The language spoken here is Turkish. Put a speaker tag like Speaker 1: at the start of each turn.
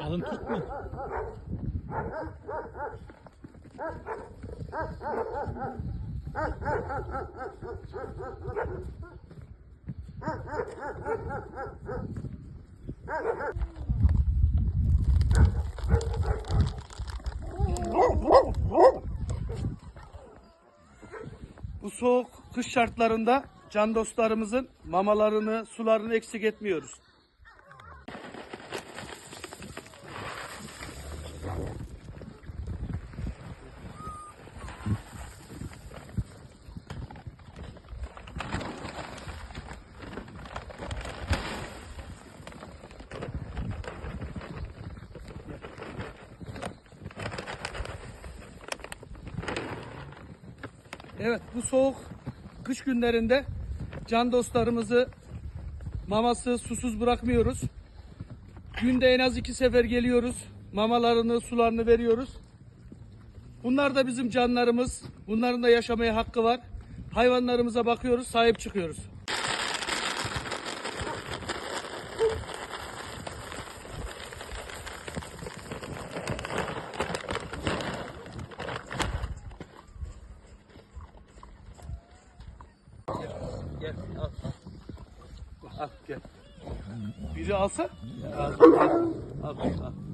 Speaker 1: Alın tutma.
Speaker 2: Bu soğuk kış şartlarında can dostlarımızın mamalarını, sularını eksik etmiyoruz. Evet bu soğuk kış günlerinde can dostlarımızı maması susuz bırakmıyoruz. Günde en az iki sefer geliyoruz. Mamalarını, sularını veriyoruz. Bunlar da bizim canlarımız. Bunların da yaşamaya hakkı var. Hayvanlarımıza bakıyoruz, sahip çıkıyoruz. Gel, al. Al, gel. Biri alsa? Al, al, al. al.